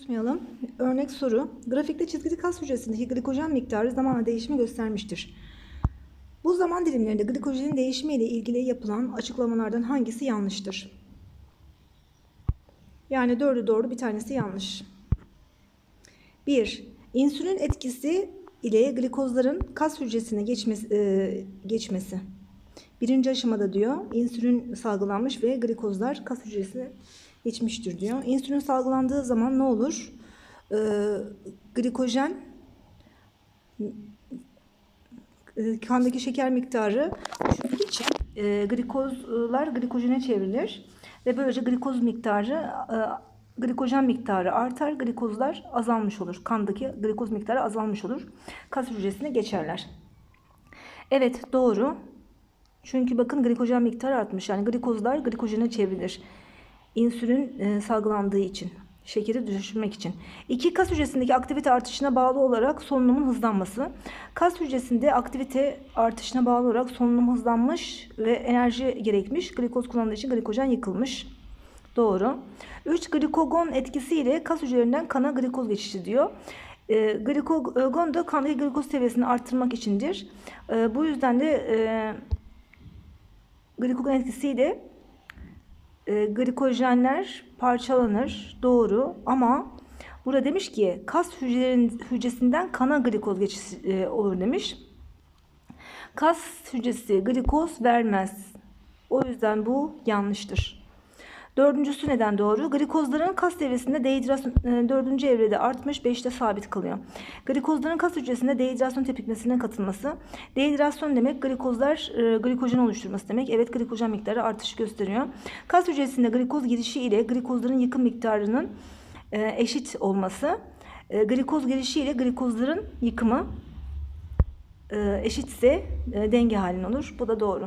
Unutmayalım. Örnek soru. Grafikte çizgili kas hücresindeki glikojen miktarı zamanla değişimi göstermiştir. Bu zaman dilimlerinde glikojenin değişimi ile ilgili yapılan açıklamalardan hangisi yanlıştır? Yani dördü doğru bir tanesi yanlış. 1. İnsülin etkisi ile glikozların kas hücresine geçmesi, e, geçmesi. Birinci aşamada diyor insülin salgılanmış ve glikozlar kas hücresine geçmiştir diyor. İnsülin salgılandığı zaman ne olur? Ee, glikojen e, kandaki şeker miktarı düşürdüğü için e, glikozlar glikojene çevrilir ve böylece glikoz miktarı e, glikojen miktarı artar, glikozlar azalmış olur. Kandaki glikoz miktarı azalmış olur. Kas hücresine geçerler. Evet doğru. Çünkü bakın glikojen miktarı artmış. Yani glikozlar glikojene çevrilir. İnsülin e, salgılandığı için. Şekeri düşürmek için. İki kas hücresindeki aktivite artışına bağlı olarak solunumun hızlanması. Kas hücresinde aktivite artışına bağlı olarak solunum hızlanmış ve enerji gerekmiş. Glikoz kullanıldığı için glikojen yıkılmış. Doğru. 3. Glikogon etkisiyle kas hücrelerinden kana glikoz geçişi diyor. E, glikogon da kandaki glikoz seviyesini arttırmak içindir. E, bu yüzden de e, glikogon etkisiyle e, glikojenler parçalanır. Doğru ama burada demiş ki kas hücrelerin, hücresinden kana glikoz geçişi e, olur demiş. Kas hücresi glikoz vermez. O yüzden bu yanlıştır. Dördüncüsü neden doğru? Glikozların kas seviyesinde dehidrasyon e, dördüncü evrede artmış, beşte sabit kalıyor. Glikozların kas hücresinde dehidrasyon tepkimesine katılması. Dehidrasyon demek glikozlar e, glikojen oluşturması demek. Evet glikojen miktarı artış gösteriyor. Kas hücresinde glikoz girişi ile glikozların yıkım miktarının e, eşit olması. E, glikoz girişi ile glikozların yıkımı e, eşitse denge halinde olur. Bu da doğru.